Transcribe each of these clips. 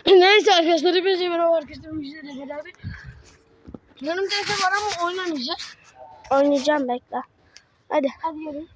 Neyse arkadaşlar hepinize merhaba arkadaşlar. Müjdeyle beraber. Benim telefon var ama oynamayacağız. Oynayacağım bekle. Hadi. Hadi gelin.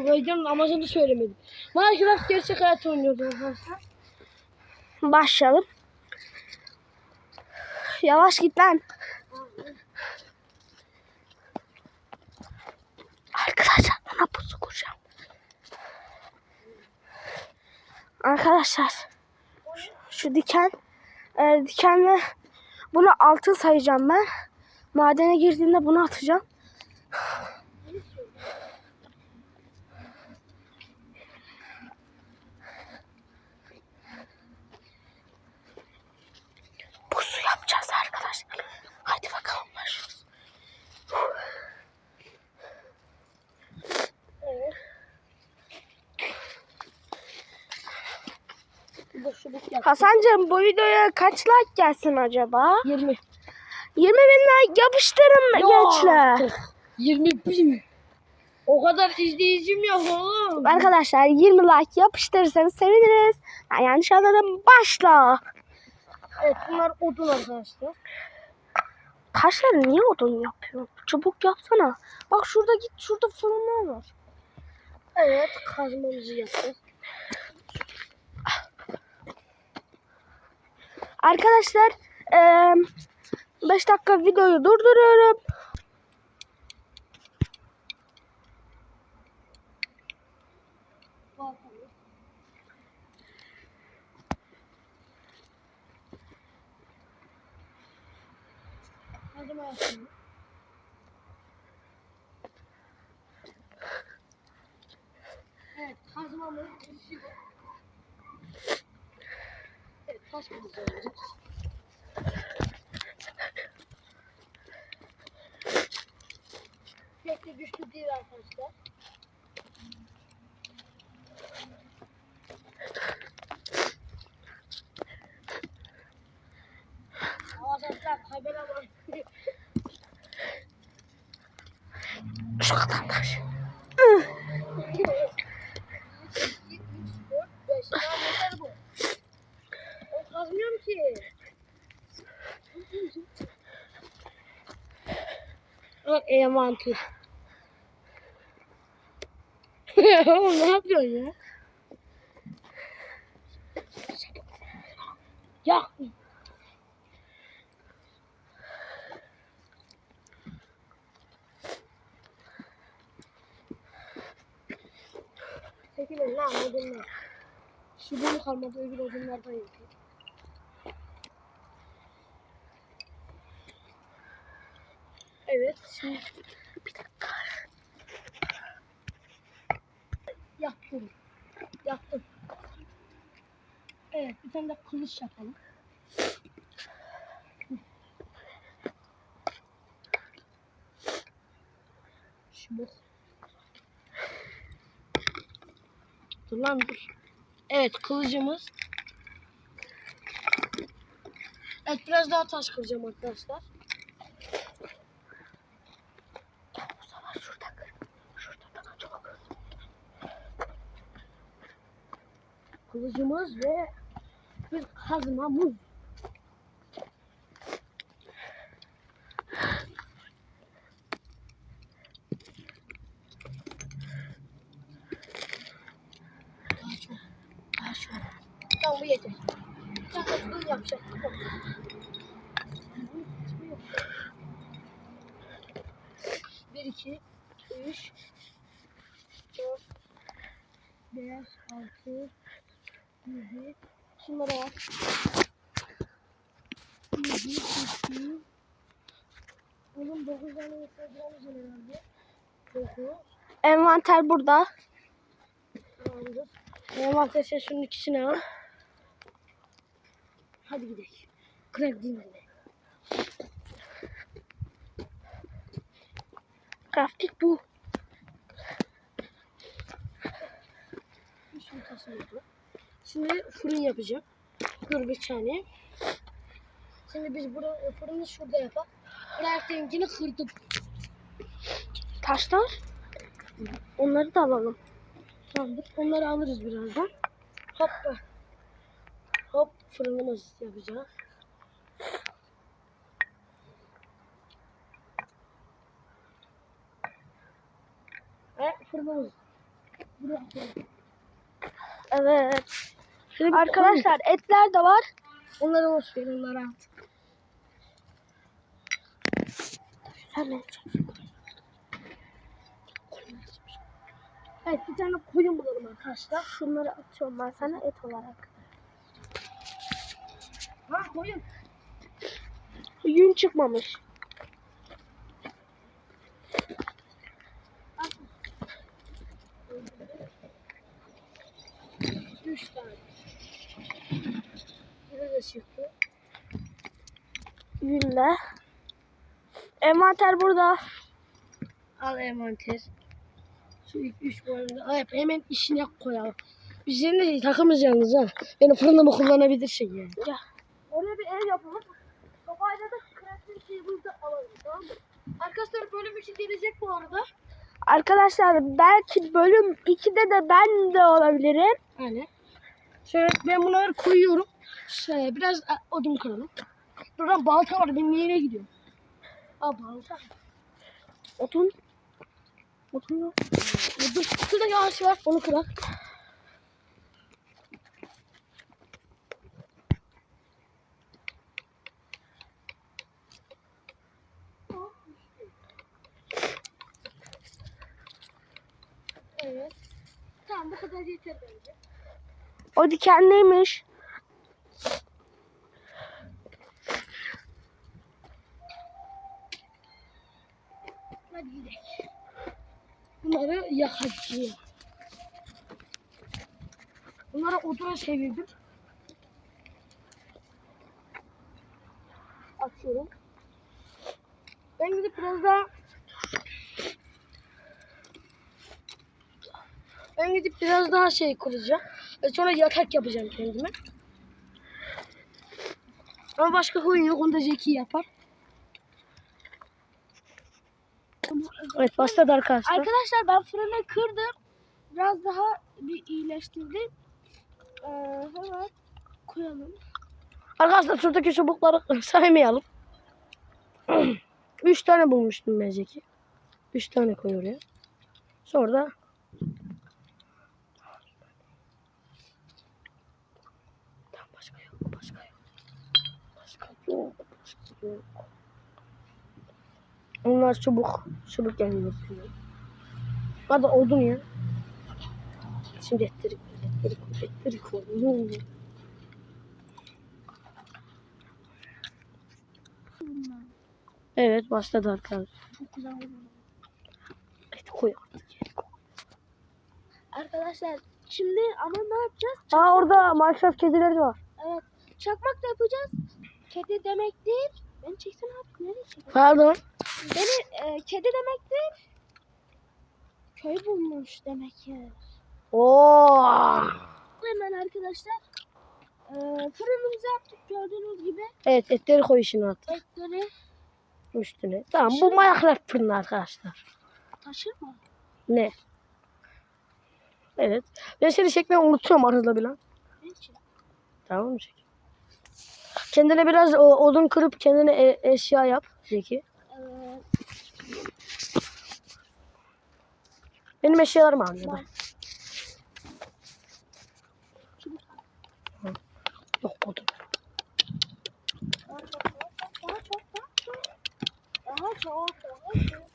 Videonun amacını söylemedim. Minecraft gerçek hayat oynuyoruz arkadaşlar. Başlayalım. Yavaş git lan. Arkadaşlar buna pusu kuracağım. Arkadaşlar şu, diken e, dikenle bunu altın sayacağım ben. Madene girdiğimde bunu atacağım. Pusu yapacağız arkadaşlar. Hadi bakalım başlıyoruz. Boşluk yap. Hasan'cığım bu videoya kaç like gelsin acaba? 20. 20 bin like yapıştırın gençler. 21 mi? O kadar izleyicim yok oğlum. Arkadaşlar 20 like yapıştırırsanız seviniriz. Ben yanlış anladım. Başla. Evet bunlar odun arkadaşlar. Taşları niye odun yapıyor? Çubuk yapsana. Bak şurada git şurada fırınlar var. Evet kazmamızı yaptık. Arkadaşlar 5 dakika videoyu durduruyorum. Evet kazmamız taş kılıcı alacağız. Pek güçlü değil arkadaşlar. Arkadaşlar kamera var. 4, 5 daha yeter bu. O kazmıyorum ki. Envanter. Oğlum ne yapıyorsun ya? Ya. Çekilin lan odunlar. Şu bunu kalmadı öbür odunlardan yapıyor. Evet şimdi Bir dakika. yaptım. Yaptım. Evet bir tane de kılıç yapalım. Şimdi Dur lan dur. Evet kılıcımız. Evet biraz daha taş kıracağım arkadaşlar. Bu sefer şurada kır. Şurada daha çok. Kılıcımız ve bir kazmamız. Tamam bu yeter. Bir, iki, üç, dört, beş, altı, yedi. Şunlara bak. Yedi, sekiz. Oğlum dokuz tane Instagram'ımız var herhalde. Envanter burada. Tamamdır. Tamam arkadaşlar şunun ikisini al. Hadi gidelim. Crafting gidelim. Crafting bu. Şunu tasarladım. Şimdi fırın yapacağım. Dur bir saniye. Şimdi biz burada fırını şurada yapalım. Crafting'ini kırdım. Taşlar. Onları da alalım. Tamamdır. Onları alırız birazdan. Hoppa. Hop. fırınımız yapacağız. Evet fırınımız. Fırın. Evet. Bir Arkadaşlar etler de var. koyun. Onları boş ver onları at. Sen ne Evet bir tane koyun bulalım arkadaşlar. Şunları atıyorum ben sana et olarak. Ha koyun. Yün çıkmamış. Üç tane. Biri de çıktı. Yünle. Envanter burada. Al envanter. Şu ilk üç boyunda. Evet hemen işine koyalım. Biz yine takımız yalnız ha. Benim fırınımı kullanabilirsin yani. Gel. Oraya bir ev yapalım. Kafayla da crafting table'da alalım tamam mı? Arkadaşlar bölüm için gelecek bu arada. Arkadaşlar belki bölüm 2'de de ben de olabilirim. Aynen. Şöyle ben bunları koyuyorum. Şöyle biraz odun kıralım. Buradan balta var. Benim yere gidiyorum. Aa balta. Otun. Otun yok. Dur, şurada yağış var. Onu kırak. Evet. Tamam bu kadar yeter bence. O dikenliymiş. Hadi gidelim. Bunları yakacağım. Bunları oduna çevirdim. Açıyorum. Ben gidip biraz daha Ben gidip biraz daha şey kuracağım. Ve sonra yatak yapacağım kendime. Ama başka koyun yok. Onu da Zeki yapar. Evet başladı arkadaşlar. Arkadaşlar ben fırını kırdım. Biraz daha bir iyileştirdim. Ee, hemen koyalım. Arkadaşlar şuradaki çubukları saymayalım. Üç tane bulmuştum ben Zeki. Üç tane koy oraya. Sonra da başka yok, başka yok. Başka yok, başka yok. Onlar çubuk, çubuk gelmiyor. Hadi oldun ya. Şimdi etleri koy. Ne oluyor? Evet başladı arkadaşlar. Çok güzel oldu. Et koy artık. Arkadaşlar şimdi ama ne yapacağız? Aa orada Minecraft kedileri var. Evet. Çakmak da yapacağız. Kedi demektir. Beni çeksene abi. Nereye çekiyorsun? Pardon. Beni e, kedi demektir. Köy bulmuş demektir. Oo. Hemen arkadaşlar. E, fırınımızı yaptık gördüğünüz gibi. Evet etleri koy işine at. Etleri Üstüne. Tamam bu Minecraft fırını arkadaşlar. taşır mı? Ne? Evet. Ben seni çekmeyi unutuyorum arada bile. Tamam mı? Kendine biraz o, odun kırıp kendine e- eşya yap Zeki. Benim eşyalarımı al ya da. Yok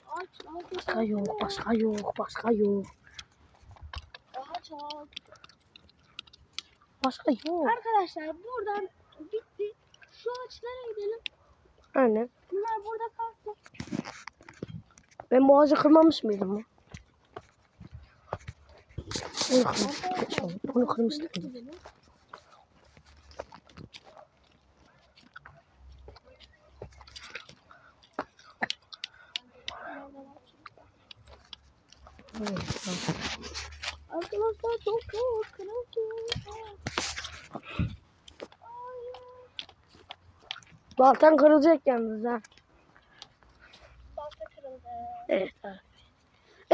aç, Başka yok, başka yok, başka yok. Daha çok. Başka yok. Arkadaşlar buradan bitti. Şu ağaçlara gidelim. Aynen. Bunlar burada kalsın. Ben bu ağacı kırmamış mıydım ya? Onu kırmıştım. Onu kırmıştım. Arkadaşlar çok çok kırıldı. Baltan kırılacak yalnız ha. Evet abi.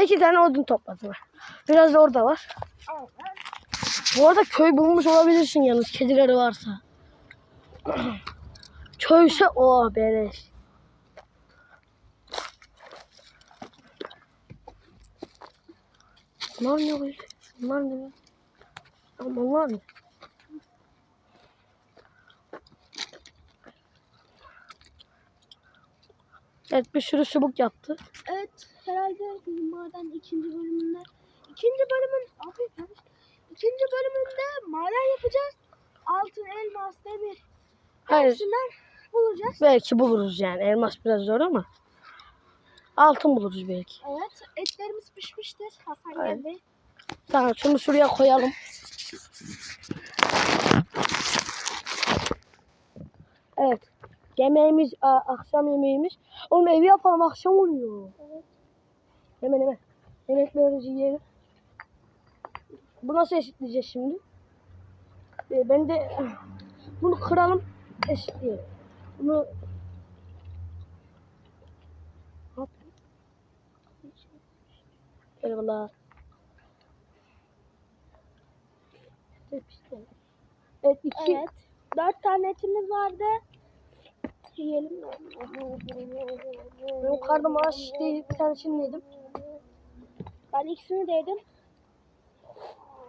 İki tane odun topladım. Biraz da orada var. Bu arada köy bulmuş olabilirsin yalnız kedileri varsa. Köyse o beleş. Bunlar ne böyle? Bunlar ne? Bunlar ne? Evet bir sürü çubuk yaptı. Evet herhalde maden ikinci bölümünde. İkinci bölümün abi. İkinci bölümünde maden yapacağız. Altın, elmas, demir. Hayır. Hepsinden bulacağız. Belki buluruz yani. Elmas biraz zor ama. Altın buluruz belki. Evet etlerimiz pişmiştir. Hasan Aynen. geldi. Tamam şunu şuraya koyalım. Evet. Yemeğimiz, a- akşam yemeğimiz. Oğlum evi yapalım akşam oluyor. Evet. Hemen hemen. Yemeklerimizi yiyelim. Bu nasıl eşitleyeceğiz şimdi? Ee, ben de bunu kıralım eşitleyelim. Bunu. Eyvallah. Evet iki. Evet. Dört tane etimiz vardı. Yiyelim. Benim karnım aç değil. Bir tanesini yedim. Ben ikisini de yedim.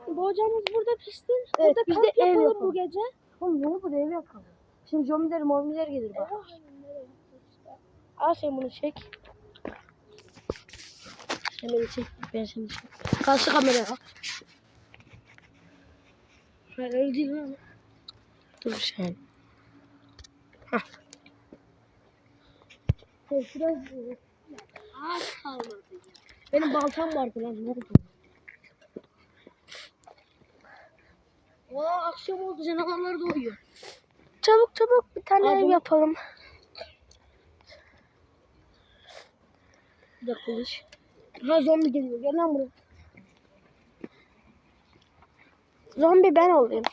Bu ocağımız burada pişsin. Evet, burada biz kamp de ev yapalım yapalım. bu gece. Oğlum ne olur ev yapalım. Şimdi zombiler morbiler gelir bak. Al sen bunu çek. Sen beni çek. Ben seni çek. Karşı kameraya. Ben lan. Dur sen. Hah. Şuraya Az kalmadı. Benim baltam vardı lan. Ne oldu? Oo akşam oldu canavarlar doğuyor. Çabuk çabuk bir tane ev yapalım. Bir dakika kılıç. Ha zombi geliyor. Gel lan buraya. Zombi ben olayım.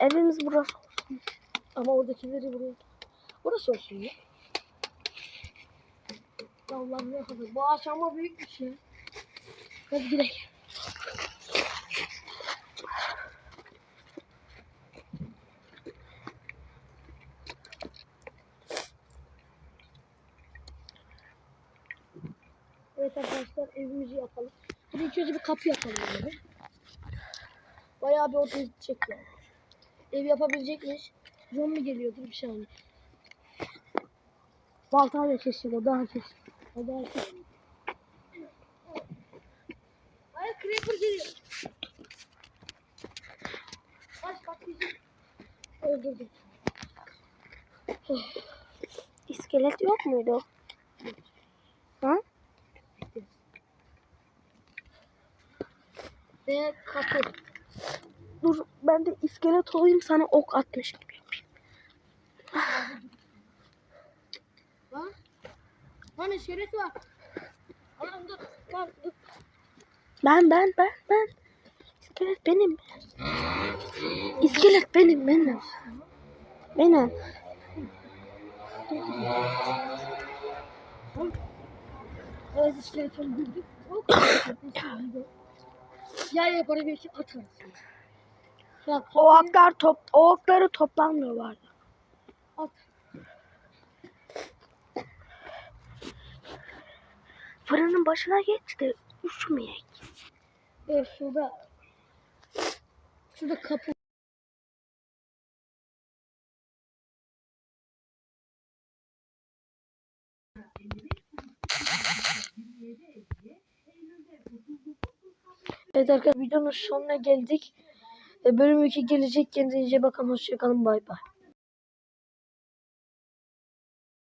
Evimiz burası. Ama oradakileri buraya. Burası olsun ya. Allah'ım ne kadar. Bu ağaç ama büyükmüş ya. Hadi gidelim. Evet arkadaşlar evimizi yapalım. Bir ilk bir kapı yapalım yani. Bayağı bir odun gidecek yani. Ev yapabilecek miyiz? Zombi geliyor dur bir saniye. Baltayla keseceğim o daha kes. O daha kes. Hayır creeper geliyor. Kaç bak bizim. Öldürdüm. İskelet yok muydu? Ha? Ve kapı. Dur ben de iskelet olayım sana ok atmış gibi yapayım. Lan. İskelet var. Lan dur. Lan dur. Ben ben ben ben. İskelet benim. İskelet benim benim. Benim. Evet iskelet öldürdük. Çok Ya yaparı belki atarız. O oklar top o okları toplanmıyor vardı. at. Fırının başına geç de üşümeyek. Evet şurada. Şurada kapı. Evet arkadaşlar videonun sonuna geldik. E, Bölüm 2 gelecek. Kendinize bakın. Hoşçakalın. Bay bay.